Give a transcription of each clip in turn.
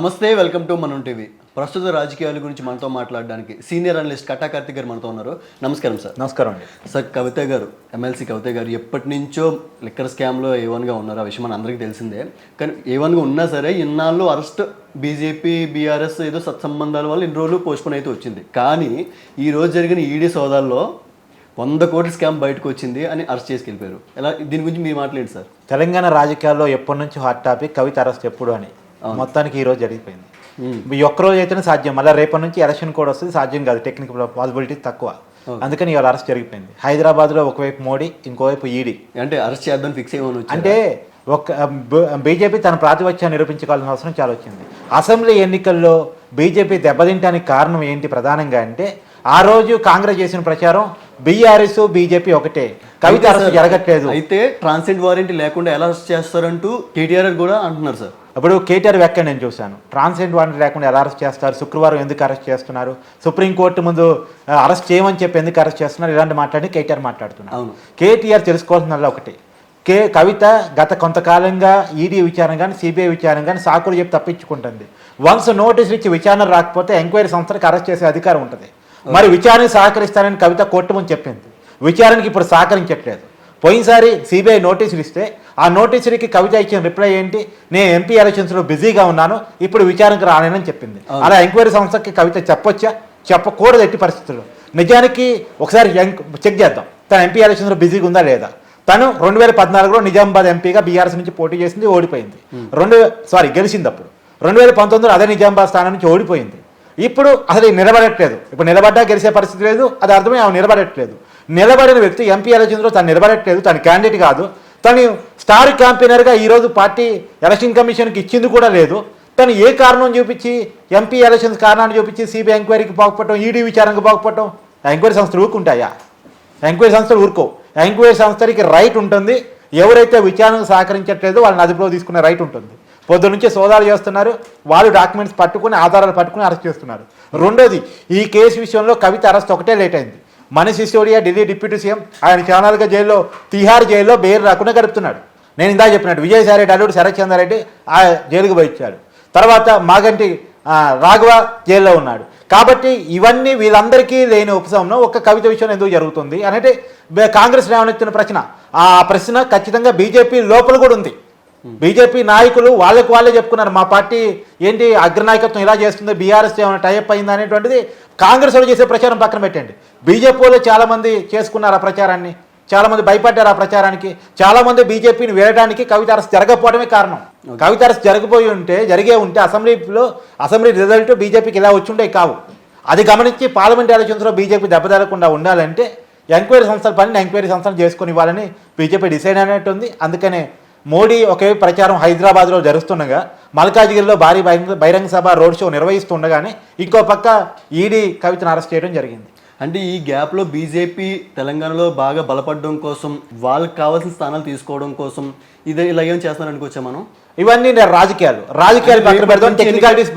నమస్తే welcome to మనం TV. ప్రస్తుత రాజకీయాల గురించి మనతో మాట్లాడడానికి సీనియర్ అనలిస్ట్ కట్టా కార్తిక్ గారు మనతో ఉన్నారు. నమస్కారం సార్. నమస్కారం అండి. సార్ కవిత గారు ఎమ్మెల్సీ కవిత గారు ఎప్పటి నుంచో లిక్కర్ స్కామ్లో ఏ వన్గా ఉన్నారు? ఆ విషయం మన అందరికీ తెలిసిందే. కానీ ఏ వన్గా ఉన్నా సరే ఇన్నాళ్ళు అరెస్ట్ బీజేపీ బీఆర్ఎస్ ఏదో సత్సంబంధాల వల్ల ఇన్ని రోజులు పోస్ట్పోన్ అయితే వచ్చింది. కానీ ఈ రోజు జరిగిన ఈడీ సోదాల్లో వంద కోట్ల స్కామ్ బయటకు వచ్చింది అని అరెస్ట్ చేసి వెళ్ళిపోయారు ఎలా దీని గురించి మీరు మాట్లాడండి సార్. తెలంగాణ రాజకీయాల్లో ఎప్పటి నుంచి హాట్ టాపిక్? కవిత అరెస్ట్ ఎప్పుడు అని. మొత్తానికి ఈ రోజు జరిగిపోయింది. ఈ ఒక్క రోజు అయితేనే సాధ్యం. మళ్ళీ రేపటి నుంచి ఎలక్షన్ కూడా వస్తుంది. సాధ్యం కాదు. టెక్నికల్ పాసిబిలిటీ తక్కువ. అందుకని ఇవాళ అరెస్ట్ జరిగిపోయింది. హైదరాబాద్లో ఒకవైపు మోడీ ఇంకోవైపు ఈడీ. అంటే అరెస్ట్ చేద్దాం ఫిక్స్ అంటే ఒక బీజేపీ తన ప్రాతిపత్యాన్ని నిరూపించుకోవాల్సిన అవసరం చాలా వచ్చింది. అసెంబ్లీ ఎన్నికల్లో బీజేపీ దెబ్బతింటానికి కారణం ఏంటి ప్రధానంగా అంటే ఆ రోజు కాంగ్రెస్ చేసిన ప్రచారం బీఆర్ఎస్ బీజేపీ ఒకటే. కవిత అరెస్ట్ జరగట్లేదు. అయితే ట్రాన్సిట్ వారెంట్ లేకుండా ఎలా అరెస్ట్ చేస్తారంటూ కేటీఆర్ కూడా అంటున్నారు సార్. అప్పుడు కేటీఆర్ వ్యాఖ్య నేను చూశాను. ట్రాన్స్జెంట్ వారెంట్ లేకుండా ఎలా అరెస్ట్ చేస్తారు? శుక్రవారం ఎందుకు అరెస్ట్ చేస్తున్నారు? సుప్రీంకోర్టు ముందు అరెస్ట్ చేయమని చెప్పి ఎందుకు అరెస్ట్ చేస్తున్నారు? ఇలాంటి మాట్లాడి కేటీఆర్ మాట్లాడుతున్నారు. కేటీఆర్ తెలుసుకోవాల్సిన ఒకటి. కే కవిత గత కొంతకాలంగా ఈడీ విచారణ కానీ సిబిఐ విచారణ కానీ సాకులు చెప్పి తప్పించుకుంటుంది. వన్స్ నోటీసులు ఇచ్చి విచారణ రాకపోతే ఎంక్వైరీ సంస్థలకు అరెస్ట్ చేసే అధికారం ఉంటుంది. మరి విచారణ సహకరిస్తానని కవిత కోర్టు ముందు చెప్పింది. విచారణకి ఇప్పుడు సహకరించట్లేదు. పోయినసారి సిబిఐ నోటీసులు ఇస్తే ఆ నోటీసులకి కవిత ఇచ్చిన రిప్లై ఏంటి? నేను ఎంపీ ఎలక్షన్స్లో బిజీగా ఉన్నాను ఇప్పుడు విచారణకు రానేనని చెప్పింది. అలా ఎంక్వైరీ సంస్థకి కవిత చెప్పొచ్చా? చెప్పకూడదు ఎట్టి పరిస్థితుల్లో. నిజానికి ఒకసారి చెక్ చేద్దాం. తన ఎంపీ ఎలక్షన్స్లో బిజీగా ఉందా లేదా? తను రెండు వేల పద్నాలుగులో నిజామాబాద్ ఎంపీగా బీఆర్ఎస్ నుంచి పోటీ చేసింది ఓడిపోయింది. రెండు సారీ గెలిచింది అప్పుడు. రెండు వేల పంతొమ్మిదిలో అదే నిజామాబాద్ స్థానం నుంచి ఓడిపోయింది. ఇప్పుడు అసలు నిలబడట్లేదు. ఇప్పుడు నిలబడ్డా గెలిచే పరిస్థితి లేదు అది అర్థమే ఆమె నిలబడట్లేదు. నిలబడిన వ్యక్తి ఎంపీ ఎలక్షన్లో తను నిలబడట్లేదు తను క్యాండిడేట్ కాదు. తను స్టార్ క్యాంపెయినర్గా ఈరోజు పార్టీ ఎలక్షన్ కమిషన్కి ఇచ్చింది కూడా లేదు. తను ఏ కారణం చూపించి ఎంపీ ఎలక్షన్స్ కారణాన్ని చూపించి సిబిఐ ఎంక్వైరీకి పోకపోవటం ఈడీ విచారణకు పోకపోవటం ఎంక్వైరీ సంస్థలు ఊరుకుంటాయా? ఎంక్వైరీ సంస్థలు ఊరుకో ఎంక్వైరీ సంస్థలకి రైట్ ఉంటుంది. ఎవరైతే విచారణకు సహకరించట్లేదో వాళ్ళని అదుపులో తీసుకునే రైట్ ఉంటుంది. పొద్దు నుంచి సోదాలు చేస్తున్నారు. వాళ్ళు డాక్యుమెంట్స్ పట్టుకుని ఆధారాలు పట్టుకుని అరెస్ట్ చేస్తున్నారు. రెండోది ఈ కేసు విషయంలో కవిత అరెస్ట్ ఒకటే లేట్ అయింది. మనీష్ సిసోడియా ఢిల్లీ డిప్యూటీ సీఎం ఆయన చానాలుగా జైల్లో తిహార్ జైల్లో బెయిల్ రాకుండా గడుపుతున్నాడు. నేను ఇందా చెప్పినట్టు విజయసాయి అల్లుడు శరత్ చంద్రారెడ్డి ఆ జైలుకు పోయి ఇచ్చాడు తర్వాత మాగంటి రాఘవ జైల్లో ఉన్నాడు. కాబట్టి ఇవన్నీ వీళ్ళందరికీ లేని ఉపశమనం ఒక్క కవిత విషయంలో ఎందుకు జరుగుతుంది? అనేది కాంగ్రెస్ లేవనెత్తిన ప్రశ్న. ఆ ప్రశ్న ఖచ్చితంగా బీజేపీ లోపల కూడా ఉంది. బీజేపీ నాయకులు వాళ్ళకి వాళ్ళే చెప్పుకున్నారు మా పార్టీ ఏంటి అగ్రనాయకత్వం ఇలా చేస్తుంది బీఆర్ఎస్ ఏమైనా టైప్ అయిందా అనేటువంటిది కాంగ్రెస్ వాళ్ళు చేసే ప్రచారం పక్కన పెట్టండి. బీజేపీ వాళ్ళు చాలా మంది చేసుకున్నారు ఆ ప్రచారాన్ని చాలా మంది భయపడ్డారు ఆ ప్రచారానికి చాలా మంది బీజేపీని వేయడానికి కవిత అరెస్ట్ జరగకపోవడమే కారణం. కవిత అరెస్ట్ జరగబోయి ఉంటే జరిగే ఉంటే అసెంబ్లీలో అసెంబ్లీ రిజల్ట్ బీజేపీకి ఇలా వచ్చుండే కావు. అది గమనించి పార్లమెంట్ ఎలక్షన్స్లో బీజేపీ దెబ్బతలకుండా ఉండాలంటే ఎంక్వైరీ సంస్థల పనిని ఎంక్వైరీ సంస్థలు చేసుకుని ఇవ్వాలని బీజేపీ డిసైడ్ అయినట్టుంది. అందుకనే మోడీ ఒకే ప్రచారం హైదరాబాద్లో జరుస్తుండగా మల్కాజిగిరిలో భారీ బహిరంగ సభ రోడ్ షో నిర్వహిస్తుండగానే ఇంకో పక్క ఈడీ కవితను అరెస్ట్ చేయడం జరిగింది. అంటే ఈ గ్యాప్లో బీజేపీ తెలంగాణలో బాగా బలపడడం కోసం వాళ్ళకి కావాల్సిన స్థానాలు తీసుకోవడం కోసం ఇదే ఇలా ఏం చేస్తున్నారు అనుకోవచ్చా మనం? ఇవన్నీ నేను రాజకీయాలు. రాజకీయాలు పక్కన పెడదాం టెక్నికాలిటీస్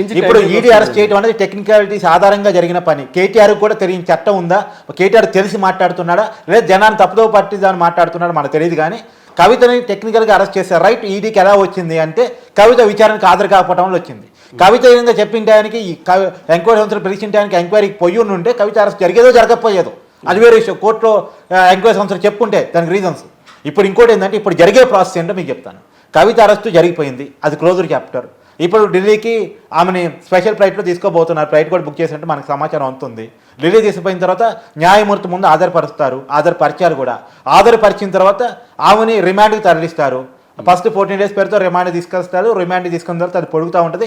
నుంచి ఇప్పుడు ఈడీ అరెస్ట్ చేయడం అనేది టెక్నికాలిటీస్ ఆధారంగా జరిగిన పని. కేటీఆర్ కూడా తెలియని చట్టం ఉందా? కేటీఆర్ తెలిసి మాట్లాడుతున్నాడా? లేదా జనాన్ని తప్పుదో పట్టిదాన్ని మాట్లాడుతున్నాడా? మనకు తెలియదు కానీ కవితని టెక్నికల్గా అరెస్ట్ చేసే రైట్ ఈడీకి ఎలా వచ్చింది అంటే కవిత విచారణకు హాజరు కాకపోవడం వల్ల వచ్చింది. కవిత విధంగా చెప్పిన టయానికి ఈ కవి- ఎంక్వైరీ సంస్థలు పిలిచిన టయానికి ఎంక్వైరీకి పొయ్యి ఉంటే కవిత అరెస్ట్ జరిగేదో జరగకపోయేదో. అది వేరే విషయం. కోర్టులో ఎంక్వైరీ సంస్థలు చెప్పుంటే దానికి రీజన్స్ ఇప్పుడు ఇంకోటి ఏంటంటే ఇప్పుడు జరిగే ప్రాసెస్ ఏంటో మీకు చెప్తాను. కవిత అరెస్టు జరిగిపోయింది. అది క్లోజర్ చాప్టర్ ఇప్పుడు ఢిల్లీకి ఆమెని స్పెషల్ ఫ్లైట్లో తీసుకోబోతున్నారు. ఫ్లైట్ కూడా బుక్ చేసినట్టు మనకు సమాచారం అందుతుంది ఢిల్లీ తీసుకుపోయిన తర్వాత న్యాయమూర్తి ముందు ఆధారపరుస్తారు. ఆధారపరిచారు కూడా. ఆధారపరిచిన తర్వాత ఆమెని రిమాండ్కి తరలిస్తారు. ఫస్ట్ ఫోర్టీన్ డేస్ పేరుతో రిమాండ్ తీసుకొస్తారు. రిమాండ్ తీసుకున్న తర్వాత అది పొడుగుతూ ఉంటుంది.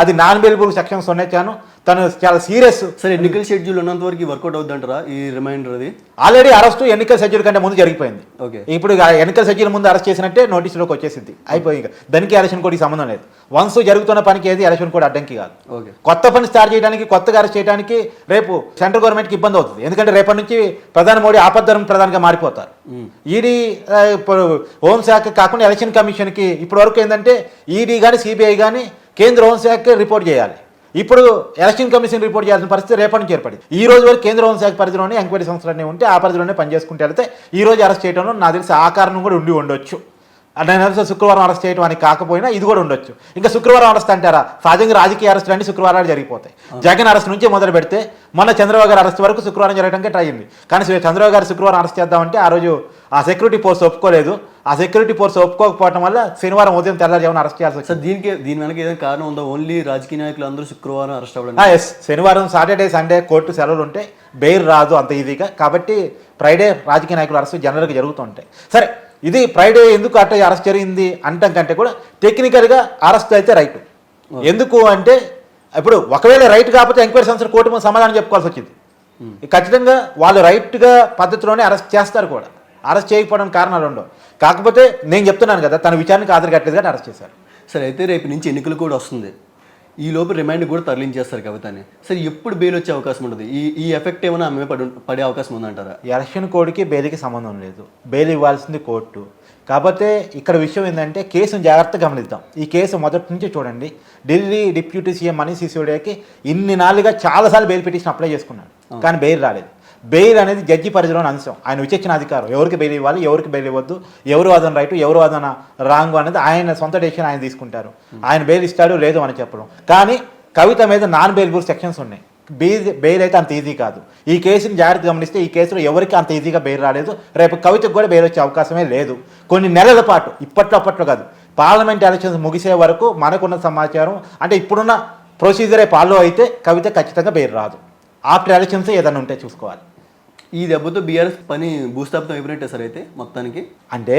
అది నాన్ బెయిలబుల్ సెక్షన్స్ ఉన్నాయి చాను తను చాలా సీరియస్. సరే ఎన్నికల షెడ్యూల్ ఉన్నంత వరకు వర్కౌట్ అవుద్ది అంటారా ఈ రిమైండర్ అది? ఆల్రెడీ అరెస్ట్ ఎన్నికల షెడ్యూల్ కంటే ముందు జరిగిపోయింది. ఓకే. ఇప్పుడు ఎన్నికల షెడ్యూల్ ముందు అరెస్ట్ చేసినట్టే నోటీసులోకి వచ్చేసింది. అయిపోయి దానికి ఎలక్షన్ కోడ్కి సంబంధం లేదు. వన్స్ జరుగుతున్న పనికి ఏది ఎలక్షన్ కోడ్ అడ్డంకి కాదు. ఓకే. కొత్త పని స్టార్ట్ చేయడానికి కొత్తగా అరెస్ట్ చేయడానికి రేపు సెంట్రల్ గవర్నమెంట్కి ఇబ్బంది అవుతుంది. ఎందుకంటే రేపటి నుంచి ప్రధాని మోడీ ఆపద్ధర్మ ప్రధానిగా మారిపోతారు. ఈడీ హోంశాఖ కాకుండా ఎలక్షన్ కమిషన్కి ఇప్పటి వరకు ఏంటంటే ఈడీ కానీ సిబిఐ కానీ కేంద్ర హోంశాఖ రిపోర్ట్ చేయాలి. ఇప్పుడు ఎలక్షన్ కమిషన్ రిపోర్ట్ చేయాల్సిన పరిస్థితి రేపటి నుంచి ఏర్పడింది. ఈ రోజు వరకు కేంద్ర హోంశాఖ పరిధిలోనే ఎంక్వైరీ సంస్థలన్నీ ఉంటే ఆ పరిధిలోనే పనిచేసుకుంటే వెళ్తే ఈ రోజు అరెస్ట్ చేయడంలో నాకు తెలిసి ఆ కారణం కూడా ఉండి ఉండొచ్చు. నేను శుక్రవారం అరెస్ట్ చేయడం అని కాకపోయినా ఇది కూడా ఉండొచ్చు. ఇంకా శుక్రవారం అరెస్ట్ అంటారా? సహజంగా రాజకీయ అరెస్టులు అన్ని శుక్రవారాలు జరిగిపోతాయి. జగన్ అరెస్ట్ నుంచి మొదలు పెడితే మన చంద్రబాబు గారు అరెస్ట్ వరకు శుక్రవారం జరగడానికి ట్రై అయింది. కానీ చంద్రబాబు గారు శుక్రవారం అరెస్ట్ చేద్దామంటే ఆ రోజు ఆ సెక్యూరిటీ ఫోర్స్ ఒప్పుకోలేదు. ఆ సెక్యూరిటీ ఫోర్స్ ఒప్పుకోకపోవడం వల్ల శనివారం ఉదయం తెల్లారుజామున అరెస్ట్ చేయాల్సి వచ్చింది. సార్ దీనికి దీని వెనక ఏదైనా కారణం ఉందా? ఓన్లీ రాజకీయ నాయకులు అందరూ శుక్రవారం అరెస్ట్ అవ్వడానికి. ఎస్ శనివారం సాటర్డే సండే కోర్టు సెలవులు ఉంటే బెయిల్ రాదు అంత ఈజీగా. కాబట్టి ఫ్రైడే రాజకీయ నాయకుల అరెస్ట్ జనరల్గా జరుగుతుంటాయి సరే ఇది ఫ్రైడే ఎందుకు అట్ట అరెస్ట్ జరిగింది అంటాం కంటే కూడా టెక్నికల్గా అరెస్ట్ అయితే రైట్. ఎందుకు అంటే ఇప్పుడు ఒకవేళ రైట్ కాకపోతే ఎంక్వైరీ సంస్థ కోర్టు ముందు సమాధానం చెప్పుకోవాల్సి వచ్చింది. ఖచ్చితంగా వాళ్ళు రైట్గా పద్ధతిలోనే అరెస్ట్ చేస్తారు కూడా. అరెస్ట్ చేయకపోవడం కారణాలు ఉండవు. కాకపోతే నేను చెప్తున్నాను కదా తన విచారణకు హాజరు కట్టలేదు కానీ అరెస్ట్ చేశారు. సరే అయితే రేపు నుంచి ఎన్నికలు కూడా వస్తుంది. ఈ లోపు రిమైండ్ కూడా తరలించేస్తారు కవితని. సరే ఎప్పుడు బెయిల్ వచ్చే అవకాశం ఉంటుంది ఈ ఈ ఎఫెక్ట్ ఏమైనా ఆమె పడి పడే అవకాశం ఉందంటారా? ఎలక్షన్ కోడ్కి బెయిల్కి సంబంధం లేదు. బెయిల్ ఇవ్వాల్సింది కోర్టు కాకపోతే ఇక్కడ విషయం ఏంటంటే కేసును జాగ్రత్తగా గమనిద్దాం. ఈ కేసు మొదటి నుంచి చూడండి. ఢిల్లీ డిప్యూటీ సీఎం మనీష్ సిసోడియాకి ఇన్ని నాలుగుగా చాలాసార్లు బెయిల్ పిటిషన్ అప్లై చేసుకున్నాడు. కానీ బెయిల్ రాలేదు. బెయిల్ అనేది జడ్జి పరిధిలోని అంశం. ఆయన విచక్షణ అధికారం. ఎవరికి బెయిల్ ఇవ్వాలి ఎవరికి బెయిల్ ఇవ్వద్దు ఎవరు వాదన రైట్ ఎవరు వాదన రాంగ్ అనేది ఆయన సొంత డెసిషన్ ఆయన తీసుకుంటారు. ఆయన బెయిల్ ఇస్తాడు లేదు అని చెప్పడం కానీ కవిత మీద నాన్ బెయిల్బుల్ సెక్షన్స్ ఉన్నాయి. బెయిల్ బెయిల్ అయితే అంత ఈజీ కాదు. ఈ కేసుని జాగ్రత్త గమనిస్తే ఈ కేసులో ఎవరికి అంత ఈజీగా బెయిల్ రాలేదు. రేపు కవితకు కూడా బెయిల్ వచ్చే అవకాశమే లేదు. కొన్ని నెలల పాటు ఇప్పట్లో అప్పట్లో కాదు పార్లమెంట్ ఎలక్షన్స్ ముగిసే వరకు మనకున్న సమాచారం అంటే ఇప్పుడున్న ప్రొసీజరే ఫాలో అయితే కవిత ఖచ్చితంగా బెయిల్ రాదు. ఆఫ్టర్ ఎలక్షన్స్ ఏదైనా ఉంటే చూసుకోవాలి ఈ దెబ్బతో బీఆర్ఎస్ పని భూస్థాపితం అయిపోయినట్టే సార్ అయితే మొత్తానికి అంటే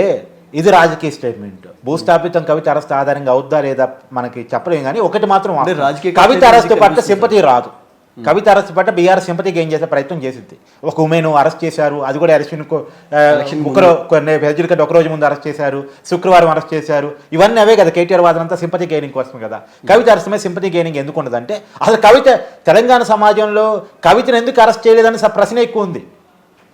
ఇది రాజకీయ స్టేట్మెంట్ భూస్థాపితం కవిత అరెస్ట్ ఆధారంగా అవుద్దా లేదా మనకి చెప్పలేం కానీ ఒకటి మాత్రం. రాజకీయ కవిత అరెస్ట్ పట్ల. సింపతి రాదు కవిత అరెస్ట్ పట్ల బీఆర్ సింపతి గెయిన్ చేసే ప్రయత్నం చేసింది. ఒక ఉమెన్ అరెస్ట్ చేశారు అది కూడా ముందు. ఒకరో కొన్ని ఒక రోజు ముందు అరెస్ట్ చేశారు శుక్రవారం అరెస్ట్ చేశారు ఇవన్నీ అవే కదా కేటీఆర్ వాదన అంతా సింపతి గెయినింగ్ కోసం కదా. కవిత అరెస్ట్ మీద సింపతి గెయినింగ్ ఎందుకు ఉండదంటే అసలు కవిత తెలంగాణ సమాజంలో కవితను ఎందుకు అరెస్ట్ చేయలేదని ప్రశ్న ఎక్కువ ఉంది.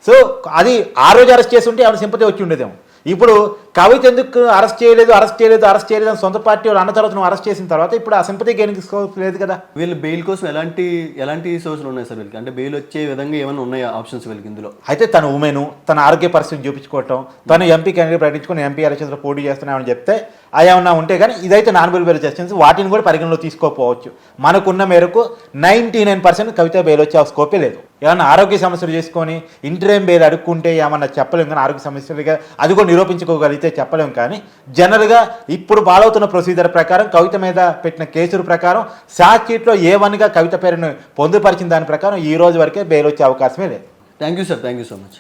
సో అది ఆ రోజు అరెస్ట్ చేసి ఉంటే ఆవిడ సింపతి వచ్చి ఉండేదేమో. ఇప్పుడు కవిత ఎందుకు అరెస్ట్ చేయలేదు అరెస్ట్ చేయలేదు అరెస్ట్ చేయలేదు అని సొంత పార్టీ వాళ్ళు అన్న తర్వాత నువ్వు అరెస్ట్ చేసిన తర్వాత ఇప్పుడు ఆ సింపతి గెయినింగ్ స్కోప్ లేదు కదా. వీళ్ళు బెయిల్ కోసం ఎలాంటి ఎలాంటి సోర్సులు ఉన్నాయి సార్ వీళ్ళకి? అంటే బెయిల్ వచ్చే విధంగా ఏమైనా ఉన్నాయా ఆప్షన్స్ వీళ్ళకి ఇందులో? అయితే తన ఉమెను తన ఆరోగ్య పరిస్థితిని చూపించుకోవటం తను ఎంపీ క్యాండిడేట్ ప్రకటించుకుని ఎంపీ ఎలక్షన్స్లో పోటీ చేస్తున్నామని చెప్తే అవి ఏమన్నా ఉంటే కానీ ఇదైతే నాన్ బెయిల్ సెక్షన్స్ వాటిని కూడా పరిగణలో తీసుకోకపోవచ్చు. మనకున్న మేరకు ninety nine percent Kavitha bail వచ్చే స్కోపే లేదు. ఏమన్నా ఆరోగ్య సమస్యలు చేసుకొని ఇంటరేం బెయిల్ అడుక్కుంటే ఏమన్నా చెప్పలేము కానీ ఆరోగ్య సమస్యలుగా అది కూడా నిరూపించుకోగలిగితే చెప్పలేము కానీ జనరల్గా ఇప్పుడు బాలవుతున్న ప్రొసీజర్ ప్రకారం కవిత మీద పెట్టిన కేసుల ప్రకారం షార్ట్ షీట్లో ఏ వన్గా కవిత పేరును పొందుపరిచిన దాని ప్రకారం ఈ రోజు వరకే బెయిల్ వచ్చే అవకాశమే లేదు. Thank you sir thank you so much